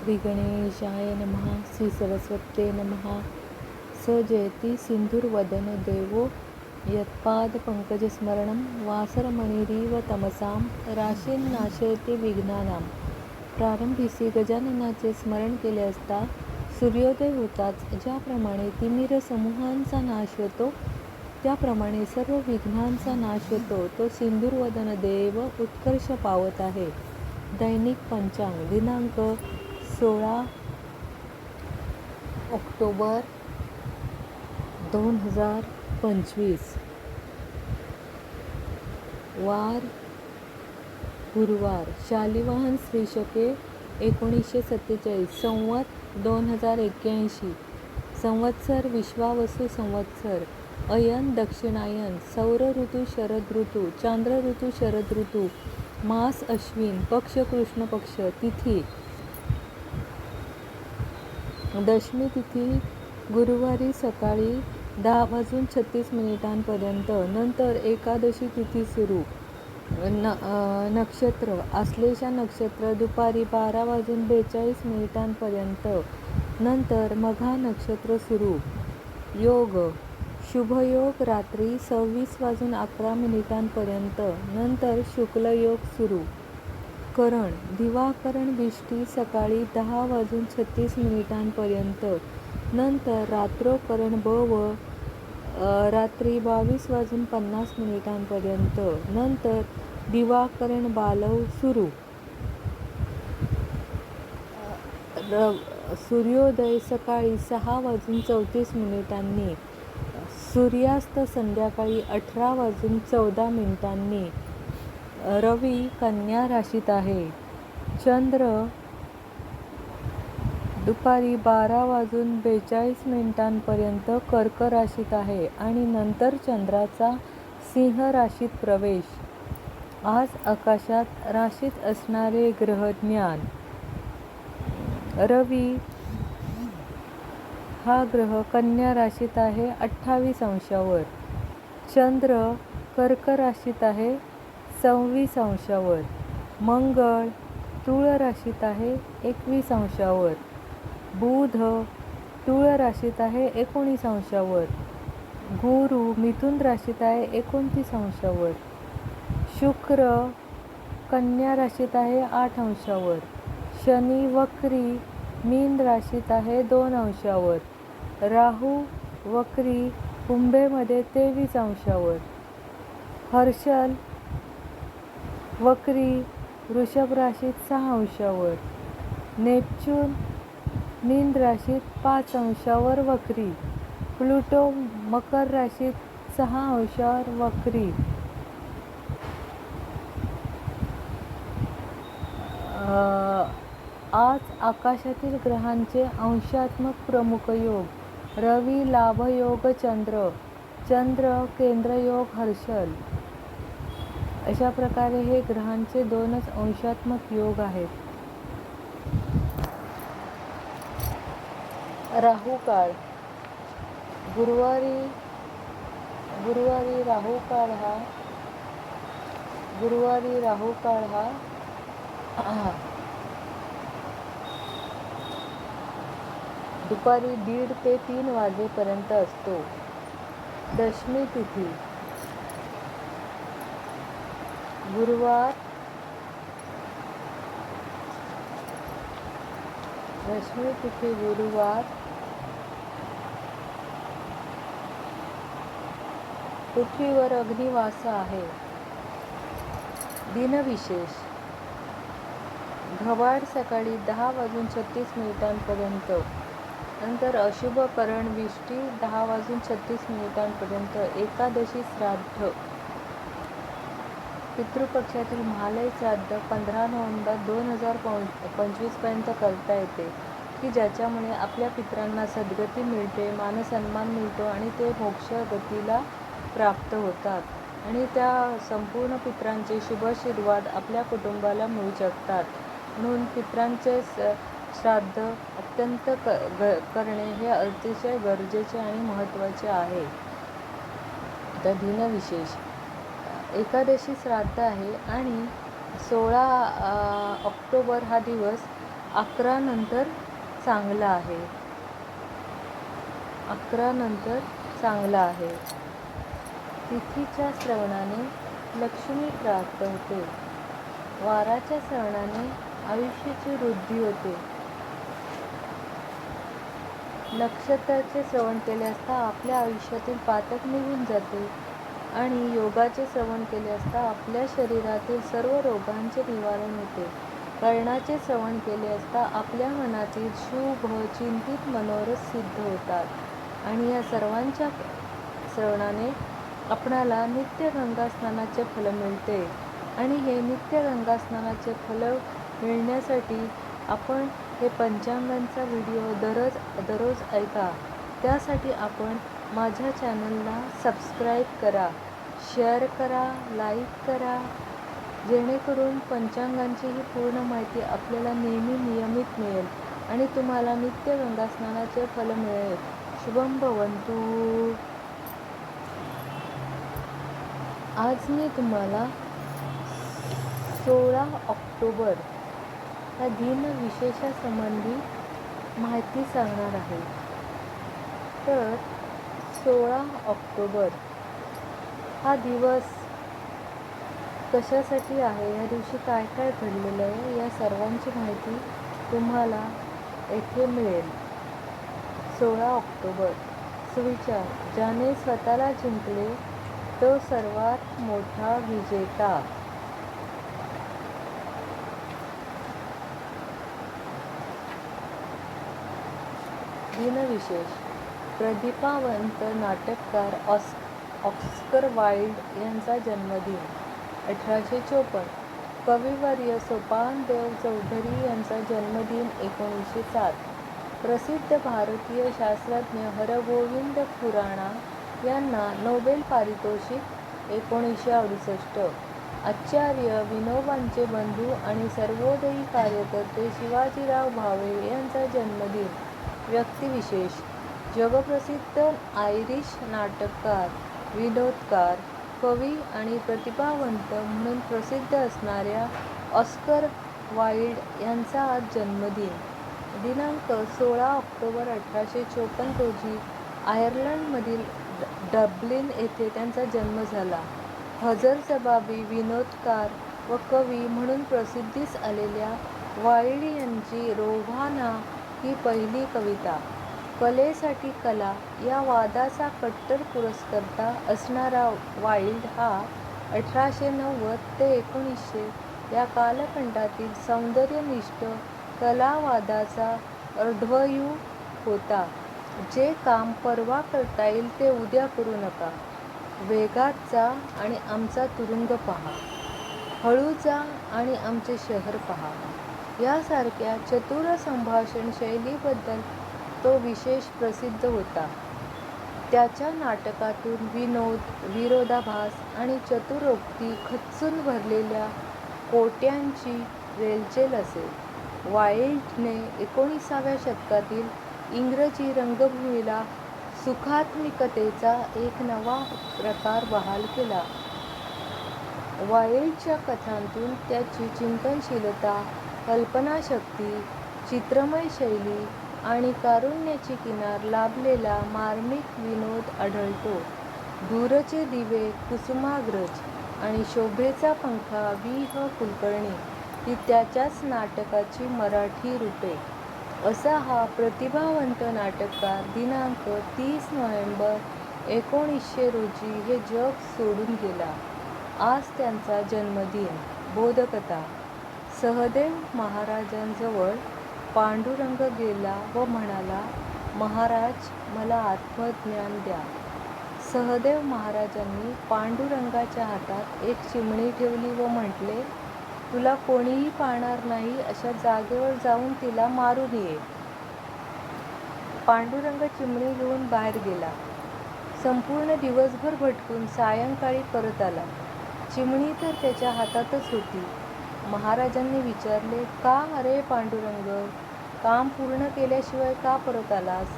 श्री गणेशाय नमः श्री सरस्वते नमः। स जयति सिन्धुर्वदन देवो यत्पादपङ्कजस्मरणं वासरमणिरीव तमसां नाशयति विघ्नानां। प्रारंभीसी गजाननाचे स्मरण केले असता सूर्योदय होताच ज्याप्रमाणे तिमिर समूहांचा नाश होतो त्याप्रमाणे सर्व विघ्नांचा नाश होतो तो सिंधुर्वदन देव उत्कर्ष पावत आहे। दैनिक पंचांग दिनांक सोळा ऑक्टोबर दोन हजार पंचवीस. वार गुरुवार शालिवाहन श्री शके एकोणीसशे सत्तेचाळीस संवत दोन हजार एक्क्याऐंशी संवत्सर विश्वावसू संवत्सर अयन दक्षिणायन सौर ऋतू शरद ऋतू चांद्र ऋतू शरद ऋतू मास अश्विन पक्ष कृष्ण पक्ष तिथी दशमी तिथी गुरुवारी सकाळी दहा वाजून छत्तीस मिनिटांपर्यंत नंतर एकादशी तिथी सुरू. न नक्षत्र आश्लेषा नक्षत्र दुपारी बारा वाजून बेचाळीस मिनिटांपर्यंत नंतर मघा नक्षत्र सुरू. योग शुभयोग रात्री सव्वीस वाजून अकरा मिनिटांपर्यंत नंतर शुक्लयोग सुरू. करण दिवाकरण बिष्टी सकाळी दहा वाजून छत्तीस मिनिटांपर्यंत. नंतर रात्रोकरण ब व रात्री बावीस वाजून पन्नास मिनिटांपर्यंत. नंतर दिवाकरण बालव सुरू. र सूर्योदय सकाळी सहा वाजून चौतीस मिनिटांनी. सूर्यास्त संध्याकाळी अठरा वाजून चौदा मिनिटांनी. रवी कन्या राशीत आहे. चंद्र दुपारी बारा वाजून बेचाळीस मिनिटांपर्यंत कर्क राशीत आहे आणि नंतर चंद्राचा सिंह राशीत प्रवेश. आज आकाशात राशीत असणारे ग्रहज्ञान. रवी हा ग्रह कन्या राशीत आहे अठ्ठावीस अंशावर. चंद्र कर्क राशीत आहे सव्वीस अंशावर. मंगळ तुळ राशीत आहे एकवीस अंशावर. बुध तुळ राशीत आहे एकोणीस अंशावर. गुरु मिथुन राशीत आहे एकोणतीस अंशावर. शुक्र कन्या राशीत आहे आठ अंशावर. शनी वक्री मीन राशीत आहे दोन अंशावर. राहू वक्री कुंभेमध्ये तेवीस अंशावर. हर्षल वक्री वृषभ राशीत सहा अंशावर नेपच्यून मीन राशीत पाच अंशावर वक्री प्लुटो मकर राशीत सहा अंशावर वक्री. आज आकाशातील ग्रहांचे अंशात्मक प्रमुख योग रवी लाभयोग चंद्र चंद्र केंद्रयोग हर्षल. अशा प्रकारे हे ग्रहांचे दोनच अंशात्मक योग आहेत. राहू काळ. गुरुवारी गुरुवारी राहू काळ हा गुरुवारी राहू काळ हा दुपारी दीड ते तीन वाजेपर्यंत असतो. दशमी तिथी. गुरुवार. दशमी तिथी गुरुवार. पृथ्वीवर अग्निवास आहे. दिनविशेष. घवाड सकाळी दहा वाजून छत्तीस मिनिटांपर्यंत. नंतर अशुभ करणविष्टी दहा वाजून छत्तीस मिनिटांपर्यंत. एकादशी श्राद्ध. पितृपक्षातील महालय श्राद्ध पंधरा नोव्हेंबर दोन हजार पंचवीसपर्यंत करता येते की ज्याच्यामुळे आपल्या पित्रांना सद्गती मिळते मानसन्मान मिळतो आणि ते मोक्ष गतीला प्राप्त होतात. आणि त्या संपूर्ण पितरांचे शुभाशीर्वाद आपल्या कुटुंबाला मिळू शकतात. म्हणून पितरांचे श्राद्ध अत्यंत क ग करणे हे अतिशय गरजेचे आणि महत्त्वाचे आहे. आता दिनविशेष. एकादशी श्राद्ध आहे आणि सोळा ऑक्टोबर हा दिवस अकरा नंतर चांगला आहे. अकरा नंतर चांगला आहे. तिथीच्या श्रवणाने लक्ष्मी प्राप्त होते. वाराच्या श्रवणाने आयुष्याची वृद्धी होते. नक्षत्राचे श्रवण केले असता आपल्या आयुष्यातील पातक निघून जाते. आणि योगाचे श्रवण केले असता आपल्या शरीरातील सर्व रोगांचे निवारण होते. कर्णाचे श्रवण केले असता आपल्या मनातील शुभ चिंतित मनोरथ सिद्ध होतात. आणि या सर्वांच्या श्रवणाने आपणाला नित्य गंगास्नानाचे फल मिळते. आणि हे नित्य गंगास्नानाचे फल मिळण्यासाठी आपण हे पंचांगांचा व्हिडिओ दररोज दररोज ऐका. त्यासाठी आपण माझ्या चॅनलला सबस्क्राईब करा शेअर करा लाईक करा. जेणेकरून पंचांगांची ही पूर्ण माहिती आपल्याला नेहमी नियमित मिळेल आणि तुम्हाला नित्य गंगास्नानाचे फल मिळेल. शुभम भवंतु. आज मी तुम्हाला सोळा ऑक्टोबर या दिनविशेषासंबंधी माहिती सांगणार आहे. तर सोळा ऑक्टोबर हा दिवस कशासाठी आहे? या दिवशी काय काय घडलेलं आहे? या सर्वांची माहिती तुम्हाला येथे मिळेल. सोळा ऑक्टोबर. सुविचार. ज्याने स्वतःला जिंकले तो सर्वात मोठा विजेता. दिनविशेष. प्रतिभावंत नाटककार ऑस् ऑस्कर वाईल्ड यांचा जन्मदिन अठराशे चोपन्न कविवर्य सोपानदेव चौधरी यांचा जन्मदिन एकोणीसशे सात. प्रसिद्ध भारतीय शास्त्रज्ञ हरगोविंद खुराणा यांना नोबेल पारितोषिक एकोणीसशे अडुसष्ट. आचार्य विनोबांचे बंधू आणि सर्वोदयी कार्यकर्ते शिवाजीराव भावे यांचा जन्मदिन. व्यक्तिविशेष जगप्रसिद्ध आयरिश नाटककार विनोदकार कवी आणि प्रतिभावंत म्हणून प्रसिद्ध असणाऱ्या ऑस्कर वाईल्ड यांचा आज जन्मदिन. दिनांक सोळा ऑक्टोबर अठराशे चोपन्न रोजी आयर्लंडमधील डब्लिन येथे त्यांचा जन्म झाला. हजरजबाबी विनोदकार व कवी म्हणून प्रसिद्धीस आलेल्या वाईल्ड यांची रोव्हाना ही पहिली कविता. कलेसाठी कला या वादाचा कट्टर पुरस्कर्ता असणारा वाईल्ड हा अठराशे नव्वद ते एकोणीसशे या कालखंडातील सौंदर्यनिष्ठ कलावादाचा अर्ध्वयू होता जे काम परवा करता येईल ते उद्या करू नका. वेगात जा आणि आमचा तुरुंग पहा. हळू जा आणि आमचे शहर पहा. यासारख्या चतुर संभाषण शैलीबद्दल तो विशेष प्रसिद्ध होता. त्याच्या नाटकातून विनोद विरोधाभास आणि चतुरोक्ती खचून भरलेल्या कोट्यांची रेलचेल असे. वाईल्डने एकोणीसाव्या शतकातील इंग्रजी रंगभूमीला सुखात्मिकतेचा एक नवा प्रकार बहाल केला. वाईल्डच्या कथांतून त्याची चिंतनशीलता कल्पनाशक्ती चित्रमय शैली आणि कारुण्याची किनार लाभलेला मार्मिक विनोद आढळतो. दूरचे दिवे कुसुमाग्रज आणि शोभेचा पंखा वि ह कुलकर्णी ही त्याच्याच नाटकाची मराठी रूपे. असा हा प्रतिभावंत नाटककार दिनांक तीस नोव्हेंबर एकोणीसशे रोजी हे जग सोडून गेला. आज त्यांचा जन्मदिन. बोधकथा. सहदेव महाराजांजवळ पांडुरंग गेला व म्हणाला महाराज मला आत्मज्ञान द्या. सहदेव महाराजांनी पांडुरंगाच्या हातात एक चिमणी ठेवली व म्हटले तुला कोणीही पाहणार नाही अशा जागेवर जाऊन तिला मारून ये पांडुरंग चिमणी घेऊन बाहेर गेला. संपूर्ण दिवसभर भटकून सायंकाळी परत आला. चिमणी तर त्याच्या हातातच होती. महाराजांनी विचारले का अरे पांडुरंग? काम पूर्ण केल्याशिवाय का परत आलास?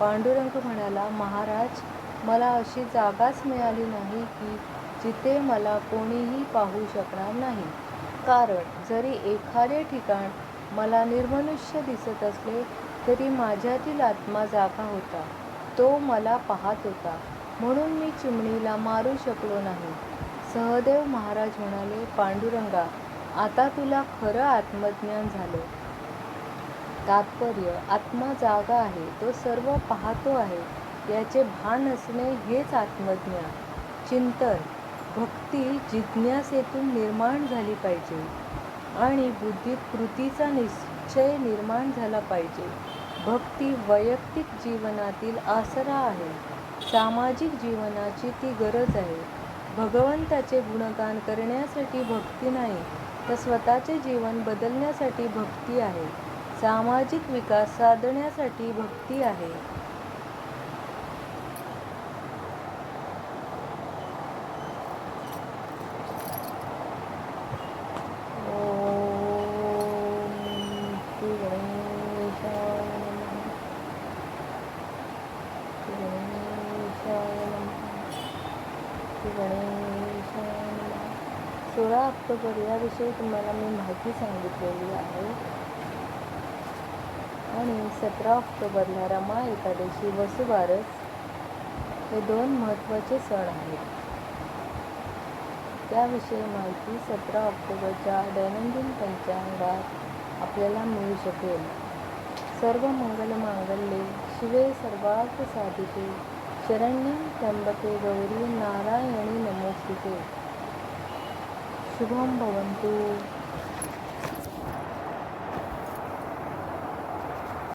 पांडुरंग म्हणाला महाराज मला अशी जागाच मिळाली नाही की जिथे मला कोणीही पाहू शकणार नाही. कारण जरी एखादे ठिकाण मला निर्मनुष्य दिसत असले तरी माझ्यातील आत्मा जागा होता. तो मला पाहत होता. म्हणून मी चिमणीला मारू शकलो नाही. सहदेव महाराज म्हणाले पांडुरंगा आता तुला खरं आत्मज्ञान झालं. तात्पर्य आत्मा जागा आहे तो सर्व पाहतो आहे. याचे भान असणे हेच आत्मज्ञान. चिंतन भक्ती जिज्ञासेतून निर्माण झाली पाहिजे. आणि बुद्धीत कृतीचा निश्चय निर्माण झाला पाहिजे. भक्ती वैयक्तिक जीवनातील आसरा आहे. सामाजिक जीवनाची ती गरज आहे. भगवंताचे गुणगान करण्यासाठी भक्ती नाही. तर स्वतःचे जीवन बदलण्यासाठी भक्ती आहे. सामाजिक विकास साधण्यासाठी भक्ती आहे. गणेश सोळा ऑक्टोबर याविषयी तुम्हाला मी माहिती सांगितलेली आहे. आणि सतरा ऑक्टोबरला रमा एकादशी वसुबारस हे दोन महत्त्वाचे सण आहेत. त्याविषयी माहिती सतरा ऑक्टोबरच्या दैनंदिन पंचांगात आपल्याला मिळू शकेल. सर्व मंगल मांगल्ये शिवे सर्वार्थ साधिके शरण्य त्र्यंबके गौरी नारायणी 지금 한번 왼쪽